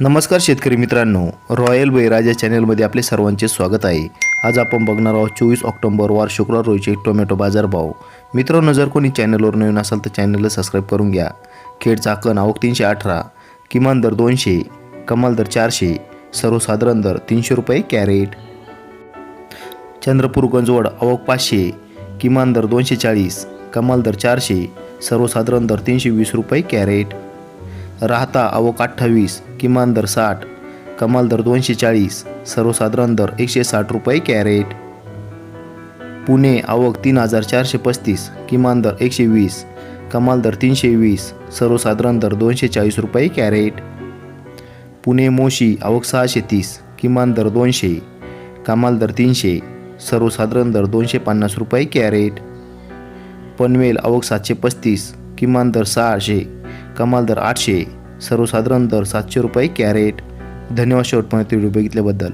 नमस्कार शेतकरी मित्रांनो. रॉयल बैराजा चॅनलमध्ये आपले सर्वांचे स्वागत आहे. आज आपण बघणार आहोत चोवीस ऑक्टोबर वार शुक्रवार रोजचे टोमॅटो बाजारभाव मित्रांनो जर कोणी चॅनलवर नवीन असाल तर चॅनलला सबस्क्राईब करून घ्या. खेड चाकण आवक तीनशे अठरा किमान दर दोनशे कमाल दर चारशे सर्वसाधारण दर तीनशे रुपये कॅरेट. चंद्रपूर गंजवड आवक पाचशे किमान दर दोनशे चाळीस कमाल दर चारशे सर्वसाधारण दर तीनशे वीस रुपये कॅरेट. राहता आवक अठ्ठावीस किमान दर साठ कमाल दर दोनशे चाळीस सर्वसाधारण दर एकशे साठ रुपये कॅरेट. पुणे आवक तीन हजार चारशे पस्तीस किमान दर एकशे वीस कमाल दर तीनशे वीस सर्वसाधारण दर दोनशे चाळीस रुपये कॅरेट. पुणे मोशी आवक सहाशे तीस किमान दर दोनशे कमाल दर तीनशे सर्वसाधारण दर दोनशे पन्नास रुपये कॅरेट. पनवेल आवक सातशे पस्तीस किमान दर सहाशे कमाल दर आठशे सर्वसाधारण दर सातशे रुपये कॅरेट. धन्यवाद शेवटपर्यंत व्हिडिओ बघितल्याबद्दल.